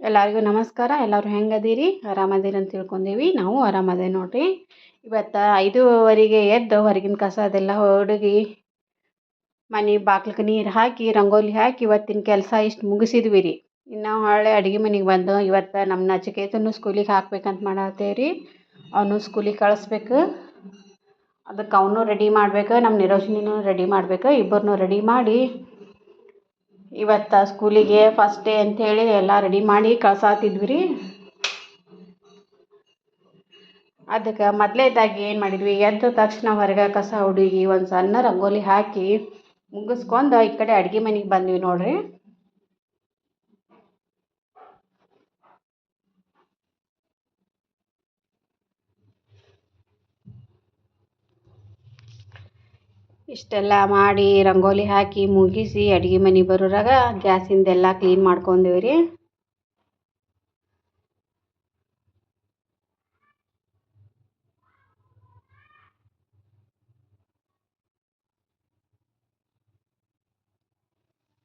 ಎಲ್ಲರಿಗೂ ನಮಸ್ಕಾರ. ಎಲ್ಲರೂ ಹೆಂಗದೀರಿ? ಆರಾಮದೀರಿ ಅಂತ ತಿಳ್ಕೊಂಡೀವಿ. ನಾವು ಆರಾಮದೇ ನೋಡ್ರಿ. ಇವತ್ತು ಐದುವರೆಗೆ ಎದ್ದು ಹೊರಗಿನ ಕಸ ಅದೆಲ್ಲ ಹುಡುಗಿ ಮನೆ ಬಾಗ್ಲಿಗೆ ನೀರು ಹಾಕಿ, ರಂಗೋಲಿ ಹಾಕಿ ಇವತ್ತಿನ ಕೆಲಸ ಇಷ್ಟು ಮುಗಿಸಿದ್ವಿ ರೀ ಇನ್ನು ಹೊಳೆ ಅಡುಗೆ ಮನೆಗೆ ಬಂದು ಇವತ್ತು ನಮ್ಮ ನಚಿಕೇತನು ಸ್ಕೂಲಿಗೆ ಹಾಕ್ಬೇಕಂತ ಮಾಡತ್ತೇವೆ ರೀ ಅವನು ಸ್ಕೂಲಿಗೆ ಕಳಿಸ್ಬೇಕು. ಅದಕ್ಕೆ ಅವನು ರೆಡಿ ಮಾಡ್ಬೇಕು. ನಮ್ಮ ನಿರೋಶಿನಿನೂ ರೆಡಿ ಮಾಡ್ಬೇಕು. ಇಬ್ಬರನ್ನೂ ರೆಡಿ ಮಾಡಿ ಇವತ್ತು ಸ್ಕೂಲಿಗೆ ಫಸ್ಟ್ ಡೇ ಅಂಥೇಳಿ ಎಲ್ಲ ರೆಡಿ ಮಾಡಿ ಕಳ್ಸಾತಿದ್ವಿ ರೀ ಅದಕ್ಕೆ ಮೊದಲೇದಾಗಿ ಏನು ಮಾಡಿದ್ವಿ? ಎದ್ದ ತಕ್ಷಣ ಹೊರಗೆ ಕಸ ಹುಡುಗಿ ಒಂದು ಸಣ್ಣ ರಂಗೋಲಿ ಹಾಕಿ ಮುಗಿಸ್ಕೊಂಡು ಈ ಕಡೆ ಅಡುಗೆ ಮನೆಗೆ ಬಂದ್ವಿ ನೋಡಿರಿ. ಇಷ್ಟೆಲ್ಲ ಮಾಡಿ ರಂಗೋಲಿ ಹಾಕಿ ಮುಗಿಸಿ ಅಡುಗೆ ಮನೆ ಬರೋರಾಗ ಗ್ಯಾಸಿಂದೆಲ್ಲ ಕ್ಲೀನ್ ಮಾಡ್ಕೊಂಡೇವಿ ರೀ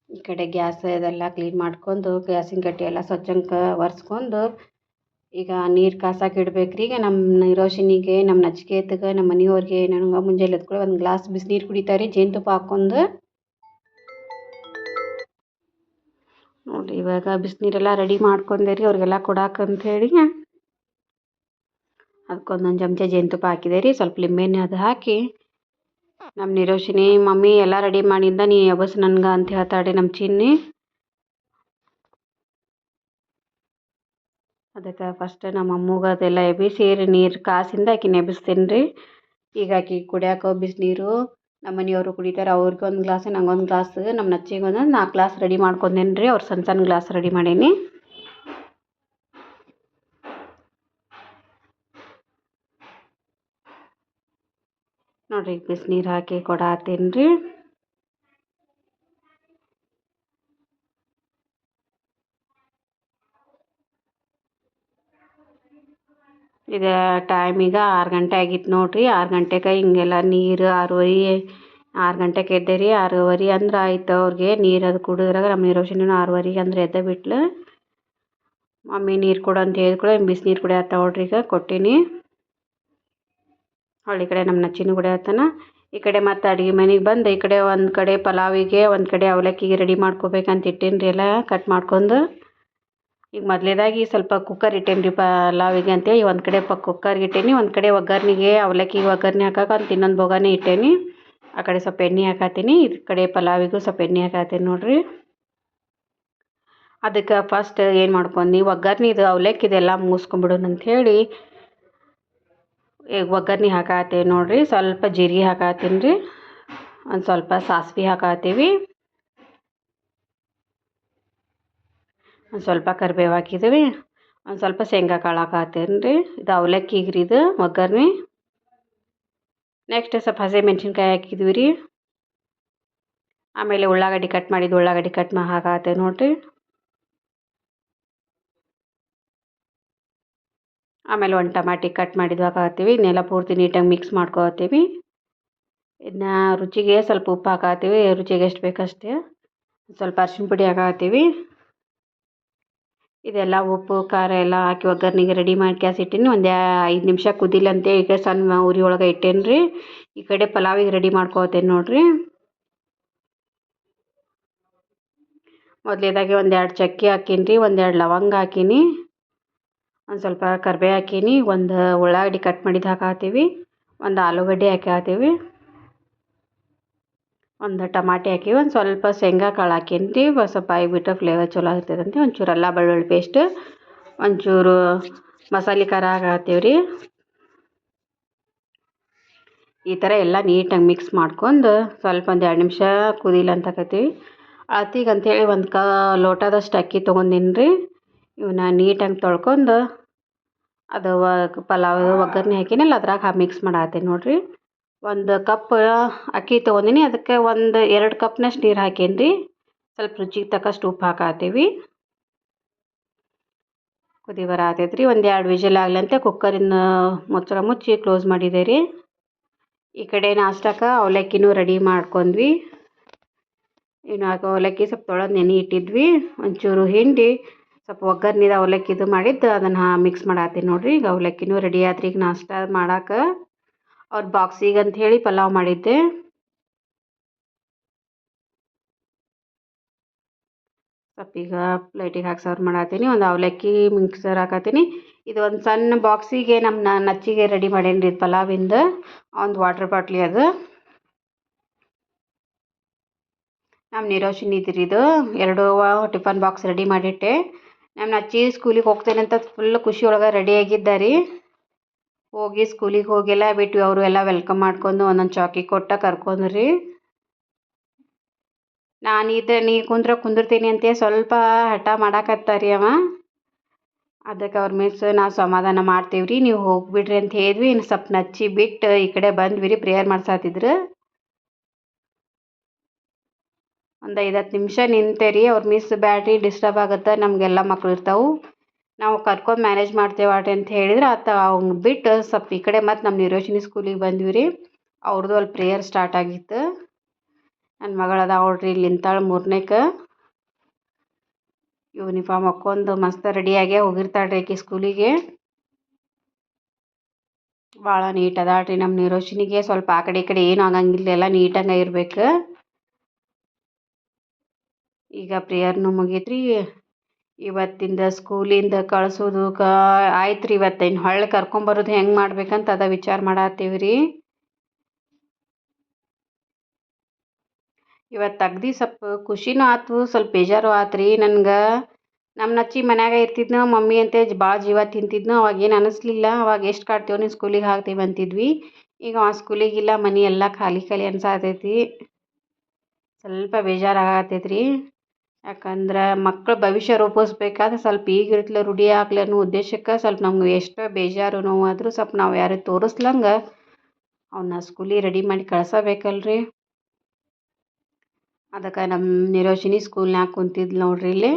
ಈ ಕಡೆ ಗ್ಯಾಸ್ ಇದೆಲ್ಲ ಕ್ಲೀನ್ ಮಾಡ್ಕೊಂಡು ಗ್ಯಾಸಿನ ಕಟ್ಟಿ ಎಲ್ಲ ಸ್ವಚ್ಛಂಕ ಒರೆಸ್ಕೊಂಡು ಈಗ ನೀರು ಕಾಸಕ್ಕೆ ಇಡ್ಬೇಕು ರೀ ಈಗ ನಮ್ಮ ನಿರೋಶಿನಿಗೆ ನಮ್ಮ ನಚಿಕೇತಗೆ ನಮ್ಮ ಮನೆಯವ್ರಿಗೆ, ನನಗೆ ಮುಂಜಾನೆ ಎದ್ಕೊಳ್ಳಿ ಒಂದು ಗ್ಲಾಸ್ ಬಿಸಿನೀರು ಕುಡಿತಾರೆ ಜೇನುತುಪ್ಪ ಹಾಕ್ಕೊಂಡು ನೋಡಿರಿ ಇವಾಗ ಬಿಸಿನೀರೆಲ್ಲ ರೆಡಿ ಮಾಡ್ಕೊಂಡೆ ರೀ ಅವ್ರಿಗೆಲ್ಲ ಹೇಳಿ ಅದಕ್ಕೊಂದೊಂದು ಚಮಚ ಜೇನುತುಪ್ಪ ಹಾಕಿದೆ ರೀ ಸ್ವಲ್ಪ ಲಿಂಬೆಣ್ಣೆ ಅದು ಹಾಕಿ ನಮ್ಮ ನಿರೋಶಿನಿ ಮಮ್ಮಿ ಎಲ್ಲ ರೆಡಿ ಮಾಡಿಂದ ನೀ ಎಬಸ್ ನನ್ಗೆ ಅಂತ ಹೇಳ್ತಾಳೆ ನಮ್ಮ ಚಿನ್ನಿ. ಅದಕ್ಕೆ ಫಸ್ಟ್ ನಮ್ಮ ಅಮ್ಮಗೆ ಅದೆಲ್ಲ ಎಬ್ಬಿಸಿ ನೀರು ಕಾಸಿಂದ ಆಕಿನ ಎಬ್ಬಿಸ್ತೀನಿ ರೀ ಈಗ ಆಕಿ ಕುಡಿಯಾಕ ಬಿಸಿನೀರು ನಮ್ಮ ಮನೆಯವರು ಕುಡಿತಾರೆ, ಅವ್ರಿಗೆ ಒಂದು ಗ್ಲಾಸ್ ನಂಗೊಂದು ಗ್ಲಾಸ್, ನಮ್ಮ ನಚ್ಚಿಗೆ ಒಂದು ನಾಲ್ಕು ಗ್ಲಾಸ್ ರೆಡಿ ಮಾಡ್ಕೊಂಡೇನಿ ರೀ ಅವ್ರು ಸಣ್ಣ ಸಣ್ಣ ಗ್ಲಾಸ್ ರೆಡಿ ಮಾಡೀನಿ. ನೋಡಿರಿ ಬಿಸಿನೀರು ಹಾಕಿ ಕೊಡಾತೀನಿ ರೀ ಇದು ಈಗ ಆರು ಗಂಟೆ ಆಗಿತ್ತು ನೋಡಿರಿ. ಆರು ಗಂಟೆಗೆ ಹಿಂಗೆಲ್ಲ ನೀರು ಆರೂವರೆ, ಆರು ಗಂಟೆಗೆ ಎದ್ದೆ ರೀ ಆರೂವರೆ ಅಂದ್ರೆ ಆಯ್ತು ಅವ್ರಿಗೆ. ನೀರು ಅದು ಕುಡಿದ್ರಾಗ ನಮ್ಮ ನಿರೋಶನಿನೂ ಆರೂವರೆಗೆ ಅಂದ್ರೆ ಎದ್ದ ಬಿಟ್ಲು ಮಮ್ಮಿ ನೀರು ಕೊಡು ಅಂತ ಹೇಳಿದ್ಕೂಡ ಬಿಸಿನೀರು ಕುಡಿಯತ್ತ ನೋಡ್ರಿ ಈಗ ಕೊಟ್ಟೀನಿ. ಹೊಳ್ಳಿ ಕಡೆ ನಮ್ಮ ನಚ್ಚಿನೂ ಕುಡಿಯತ್ತಾನ ಈ ಕಡೆ ಮತ್ತು ಅಡುಗೆ ಮನೆಗೆ ಬಂದು ಈ ಕಡೆ ಒಂದು ಕಡೆ ಪಲಾವಿಗೆ, ಒಂದು ಕಡೆ ಅವಲಕ್ಕಿಗೆ ರೆಡಿ ಮಾಡ್ಕೋಬೇಕಂತ ಇಟ್ಟೀನಿ ರೀ ಎಲ್ಲ ಕಟ್ ಮಾಡ್ಕೊಂಡು. ಈಗ ಮೊದಲೇದಾಗಿ ಸ್ವಲ್ಪ ಕುಕ್ಕರ್ ಇಟ್ಟೇನಿ ರೀ ಪಲಾವಿಗೆ ಅಂತೇಳಿ ಒಂದು ಕಡೆ ಪ ಕುಕ್ಕರ್ಗೆ ಇಟ್ಟೇನಿ, ಒಂದು ಕಡೆ ಒಗ್ಗರ್ಣೆಗೆ, ಅವಲಕ್ಕಿ ಒಗ್ಗರ್ಣೆ ಹಾಕಕ್ಕೆ ಅಂತ ಇನ್ನೊಂದು ಬೊಗಾನೆ ಇಟ್ಟೇನಿ. ಆ ಕಡೆ ಸ್ವಲ್ಪ ಎಣ್ಣೆ ಹಾಕತ್ತೀನಿ ಈ ಕಡೆ ಪಲಾವಿಗೂ ಸ್ವಲ್ಪ ಎಣ್ಣೆ ಹಾಕತ್ತೀನಿ ನೋಡಿರಿ. ಅದಕ್ಕೆ ಫಸ್ಟ್ ಏನು ಮಾಡ್ಕೊಂಡು, ಒಗ್ಗರ್ಣೆದು ಅವಲಕ್ಕಿದೆಲ್ಲ ಮುಗಿಸ್ಕೊಂಬಿಡೋಣ ಹೇಳಿ, ಈಗ ಒಗ್ಗರ್ಣೆ ಹಾಕತ್ತೀವಿ ನೋಡಿರಿ, ಸ್ವಲ್ಪ ಜೀರಿಗೆ ಹಾಕತ್ತೀನಿ ರೀ, ಒಂದು ಸ್ವಲ್ಪ ಸಾಸ್ವೆ ಹಾಕತ್ತೀವಿ ಒಂದು ಸ್ವಲ್ಪ ಕರಿಬೇವು ಹಾಕಿದ್ದೀವಿ ಒಂದು ಸ್ವಲ್ಪ ಶೇಂಗಾ ಕಾಳು ಹಾಕತ್ತೀನಿ ರೀ ಇದು ಅವಲಕ್ಕಿಗೆ ರೀ ಇದು, ಒಗ್ಗರ್ಣೆ. ನೆಕ್ಸ್ಟ್ ಸ್ವಲ್ಪ ಹಸಿ ಮೆಣಸಿನ್ಕಾಯಿ ಹಾಕಿದ್ವಿ ರೀ ಆಮೇಲೆ ಉಳ್ಳಾಗಡ್ಡಿ ಕಟ್ ಮಾಡಿದ್ದು ಉಳ್ಳಾಗಡ್ಡಿ ಕಟ್ ಮಾಡಿ ಹಾಕತ್ತೆ ನೋಡಿರಿ. ಆಮೇಲೆ ಒಂದು ಟಮಾಟಿ ಕಟ್ ಮಾಡಿದ್ದು ಹಾಕತ್ತೀವಿ ಇನ್ನೆಲ್ಲ ಪೂರ್ತಿ ನೀಟಾಗಿ ಮಿಕ್ಸ್ ಮಾಡ್ಕೊತೀವಿ ಇದನ್ನ ರುಚಿಗೆ ಸ್ವಲ್ಪ ಉಪ್ಪು ಹಾಕತ್ತೀವಿ ರುಚಿಗೆ ಎಷ್ಟು ಬೇಕಷ್ಟೇ. ಸ್ವಲ್ಪ ಅರ್ಶಿಣ ಪುಡಿ ಹಾಕತ್ತೀವಿ ಇದೆಲ್ಲ ಉಪ್ಪು, ಖಾರ ಎಲ್ಲ ಹಾಕಿ ಒಗ್ಗರ್ಣೆಗೆ ರೆಡಿ ಮಾಡಿ ಗ್ಯಾಸ್ ಇಟ್ಟೀನಿ. ಒಂದು ಐದು ನಿಮಿಷ ಕುದಿಲಿ ಅಂತ ಈಗ ಸಣ್ಣ ಉರಿ ಒಳಗೆ ಇಟ್ಟೇನಿ ರೀ. ಈ ಕಡೆ ಪಲಾವಿಗೆ ರೆಡಿ ಮಾಡ್ಕೋತೇನೆ ನೋಡಿರಿ. ಮೊದಲೇದಾಗಿ ಒಂದು ಎರಡು ಚಕ್ಕೆ ಹಾಕೀನಿ ರೀ, ಒಂದೆರಡು ಲವಂಗ ಹಾಕೀನಿ. ಒಂದು ಸ್ವಲ್ಪ ಕರಿಬೇವು ಹಾಕೀನಿ. ಒಂದು ಉಳ್ಳಾಗಡ್ಡಿ ಕಟ್ ಮಾಡಿದ್ದು ಹಾಕಾತೀವಿ. ಒಂದು ಆಲೂಗಡ್ಡೆ ಹಾಕತ್ತೀವಿ ಒಂದು ಟಮಾಟೆ ಹಾಕಿ, ಒಂದು ಸ್ವಲ್ಪ ಶೇಂಗಾ ಕಾಳು ಒಂದು ಸ್ವಲ್ಪ ಬಿಟ್ಟು ಫ್ಲೇವರ್ ಚಲೋ ಆಗ್ತದಂತೆ ಒಂಚೂರು ಅಲ್ಲ ಬೆಳ್ಳುಳ್ಳಿ ಪೇಸ್ಟ್ ಒಂಚೂರು ಮಸಾಲೆ ಖಾರ ಹಾಕತ್ತೀವಿ ರೀ. ಈ ಥರ ಎಲ್ಲ ನೀಟಾಗಿ ಮಿಕ್ಸ್ ಮಾಡ್ಕೊಂಡು ಸ್ವಲ್ಪ ಒಂದು ಎರಡು ನಿಮಿಷ ಕುದಿಲ್ಲ ಅಂತ ಹಾಕತ್ತೀವಿ. ಅಳತಿಗೆ ಅಂಥೇಳಿ ಒಂದು ಕ ಲೋಟದಷ್ಟು ಅಕ್ಕಿ ತೊಗೊಂಡಿನಿ ರೀ. ಇವನ್ನ ನೀಟಾಗಿ ತೊಳ್ಕೊಂಡು ಅದು ಪಲಾವ್ ಒಗ್ಗರ್ಣೆ ಹಾಕಿನಲ್ಲ ಅದ್ರಾಗ ಮಿಕ್ಸ್ ಮಾಡತ್ತೀನಿ ನೋಡಿರಿ. ಒಂದು ಕಪ್ ಅಕ್ಕಿ ತೊಗೊಂಡಿನಿ. ಅದಕ್ಕೆ ಒಂದು ಎರಡು ಕಪ್ನಷ್ಟು ನೀರು ಹಾಕೀನಿ ರೀ ಸ್ವಲ್ಪ ರುಚಿಗೆ ತಕ್ಕಷ್ಟು ಉಪ್ಪು ಹಾಕತ್ತೀವಿ ಕುದಿ ಬರತೈತೆ ರೀ ಒಂದು ಎರಡು ವಿಜಲ್ ಆಗ್ಲಂತೆ ಕುಕ್ಕರಿನ ಮುಚ್ಚಳ ಮುಚ್ಚಿ ಕ್ಲೋಸ್ ಮಾಡಿದೆ ರೀ. ಈ ಕಡೆ ನಾಷ್ಟಕ್ಕೆ ಅವಲಕ್ಕಿನೂ ರೆಡಿ ಮಾಡ್ಕೊಂಡ್ವಿ. ಇನ್ನು ಅವಲಕ್ಕಿ ಸ್ವಲ್ಪ ತೊಳೆದು ನೆನೆ ಇಟ್ಟಿದ್ವಿ. ಒಂಚೂರು ಹಿಂಡಿ, ಸ್ವಲ್ಪ ಒಗ್ಗರ್ನಿದ ಅವಲಕ್ಕಿದು ಮಾಡಿದ್ದು, ಅದನ್ನು ಮಿಕ್ಸ್ ಮಾಡತ್ತೀನಿ ನೋಡಿರಿ. ಈಗ ಅವಲಕ್ಕಿನೂ ರೆಡಿ ಆತ್ರಿ. ಈಗ ನಾಷ್ಟ ಮಾಡಕ್ಕೆ ಅವ್ರ ಬಾಕ್ಸಿಗೆ ಅಂತ ಹೇಳಿ ಪಲಾವ್ ಮಾಡಿದ್ದೆ. ಸಪ್ಪೀಗ ಪ್ಲೇಟಿಗೆ ಹಾಕಿ ಸರ್ವ್ ಮಾಡತ್ತೀನಿ ಒಂದು ಅವಲಕ್ಕಿ ಮಿಕ್ಸರ್ ಹಾಕತ್ತೀನಿ ಇದು ಒಂದು ಸಣ್ಣ ಬಾಕ್ಸಿಗೆ ನಮ್ಮ ನಚ್ಚಿಗೆ ರೆಡಿ ಮಾಡೇನಿ ರೀ ಪಲಾವಿಂದ ಒಂದು ವಾಟರ್ ಬಾಟ್ಲಿ ಅದು. ನಮ್ಮ ನಿರೋಶಿನಿ ಇದ್ರಿ ಇದು. ಎರಡು ಟಿಫನ್ ಬಾಕ್ಸ್ ರೆಡಿ ಮಾಡಿಟ್ಟೆ. ನಮ್ಮ ನಚ್ಚಿ ಸ್ಕೂಲಿಗೆ ಹೋಗ್ತೇನೆ ಅಂತ ಫುಲ್ ಖುಷಿ ಒಳಗೆ ರೆಡಿ ಆಗಿದ್ದಾರೆ. ಹೋಗಿ ಸ್ಕೂಲಿಗೆ ಹೋಗೆಲ್ಲ ಬಿಟ್ವಿ, ಅವರು ಎಲ್ಲ ವೆಲ್ಕಮ್ ಮಾಡ್ಕೊಂಡು ಒಂದೊಂದು ಚಾಕಿ ಕೊಟ್ಟ ಕರ್ಕೊಂಡ್ರಿ. ನಾನು ಇದ್ರೆ ನೀ ಕುಂದ್ರ ಕುಂದಿರ್ತೀನಿ ಅಂತ ಸ್ವಲ್ಪ ಹಠ ಮಾಡಾಕತ್ತಾರಿ ಅವ. ಅದಕ್ಕೆ ಅವ್ರ ಮಿಸ್ ನಾವು ಸಮಾಧಾನ ಮಾಡ್ತೀವಿ ರೀ ನೀವು ಹೋಗ್ಬಿಡ್ರಿ ಅಂತ ಹೇಳಿದ್ವಿ, ಇನ್ನು ಸ್ವಲ್ಪ ನಚ್ಚಿ ಬಿಟ್ಟು ಈ ಕಡೆ ಬಂದ್ವಿ ರೀ ಪ್ರೇಯರ್ ಮಾಡ್ಸಾತಿದ್ರು. ಒಂದು ಐದು ಹತ್ತು ನಿಮಿಷ ನಿಂತೆ ರೀ ಅವ್ರ ಮಿಸ್ ಬ್ಯಾಟ್ರಿ ಡಿಸ್ಟರ್ಬ್ ಆಗುತ್ತೆ, ನಮಗೆಲ್ಲ ಮಕ್ಳು ಇರ್ತಾವೆ. ನಾವು ಕರ್ಕೊಂಡು ಮ್ಯಾನೇಜ್ ಮಾಡ್ತೇವೆ ಆಟ ಅಂತ ಹೇಳಿದ್ರೆ ಆತ ಅವ್ನ ಬಿಟ್ಟು ಸ್ವಲ್ಪ ಈ ಕಡೆ ಮತ್ತು ನಮ್ಮ ನಿರೋಶಿನಿ ಸ್ಕೂಲಿಗೆ ಬಂದ್ವಿ ರೀ. ಅವ್ರದ್ದು ಅಲ್ಲಿ ಪ್ರೇಯರ್ ಸ್ಟಾರ್ಟ್ ಆಗಿತ್ತು. ನನ್ನ ಮಗಳದ ನೋಡ್ರಿ ಇಲ್ಲಿ ನಿಂತಾಳೆ ಮೂರನೇಕ. ಯೂನಿಫಾರ್ಮ್ ಹಾಕ್ಕೊಂಡು ಮಸ್ತ್ ರೆಡಿಯಾಗೇ ಹೋಗಿರ್ತಾಳೆ ರೀ ಸ್ಕೂಲಿಗೆ ಭಾಳ ನೀಟ್ ಅದಾಳ್ರಿ ನಮ್ಮ ನಿರೋಶಿನಿಗೆ. ಸ್ವಲ್ಪ ಆ ಕಡೆ ಈ ಕಡೆ ಏನು ಆಗಂಗಿಲ್ಲ ಎಲ್ಲ ನೀಟಂಗೆ ಇರ್ಬೇಕು. ಈಗ ಪ್ರೇಯರ್ನು ಮುಗೀತ್ರಿ. ಇವತ್ತಿಂದ ಸ್ಕೂಲಿಂದ ಕಳ್ಸೋದು ಕ ಆಯ್ತು ರೀ ಇವತ್ತು ಇನ್ನು ಹೊಳ್ಳಿ ಕರ್ಕೊಂಬರೋದು ಹೆಂಗೆ ಮಾಡ್ಬೇಕಂತ ಅದ ವಿಚಾರ ಮಾಡತ್ತೀವಿ ರೀ ಇವತ್ತು ಅಗ್ದಿ ಸ್ವಲ್ಪ ಖುಷಿನೂ ಆತು, ಸ್ವಲ್ಪ ಬೇಜಾರು ಆತು ರೀ ನನ್ಗೆ. ನಮ್ಮ ನಚ್ಚಿ ಮನ್ಯಾಗ ಇರ್ತಿದ್ನು, ಮಮ್ಮಿ ಅಂತ ಭಾಳ ಜೀವ ತಿಂತಿದ್ನು, ಅವಾಗ ಏನು ಅನ್ನಿಸ್ಲಿಲ್ಲ ಅವಾಗ ಎಷ್ಟು ಕಾಡ್ತೀವಿ ನೀನು ಸ್ಕೂಲಿಗೆ ಹಾಕ್ತೀವಿ ಅಂತಿದ್ವಿ. ಈಗ ಆ ಸ್ಕೂಲಿಗಿಲ್ಲ, ಮನೆ ಎಲ್ಲ ಖಾಲಿ ಖಾಲಿ ಅನ್ಸಾತೈತಿ. ಸ್ವಲ್ಪ ಬೇಜಾರಾಗತೈತಿ ರೀ ಯಾಕಂದ್ರೆ ಮಕ್ಕಳು ಭವಿಷ್ಯ ರೂಪಿಸ್ಬೇಕಾದ್ರೆ ಸ್ವಲ್ಪ ಈಗಿರ್ತಲೇ ರೂಢಿ ಆಗಲಿ ಅನ್ನೋ ಉದ್ದೇಶಕ್ಕೆ ಸ್ವಲ್ಪ ನಮ್ಗೆ ಎಷ್ಟೋ ಬೇಜಾರು ನೋವಾದರೂ ಸ್ವಲ್ಪ ನಾವು ಯಾರಿಗೆ ತೋರಿಸ್ಲಂಗೆ ಅವನ್ನ ಸ್ಕೂಲಿಗೆ ರೆಡಿ ಮಾಡಿ ಕಳ್ಸಬೇಕಲ್ರಿ. ಅದಕ್ಕೆ ನಮ್ಮ ನಿರೋಶಿನಿ ಸ್ಕೂಲ್ನಾಗ ಕುಂತಿದ್ಲು ನೋಡ್ರಿ ಇಲ್ಲಿ.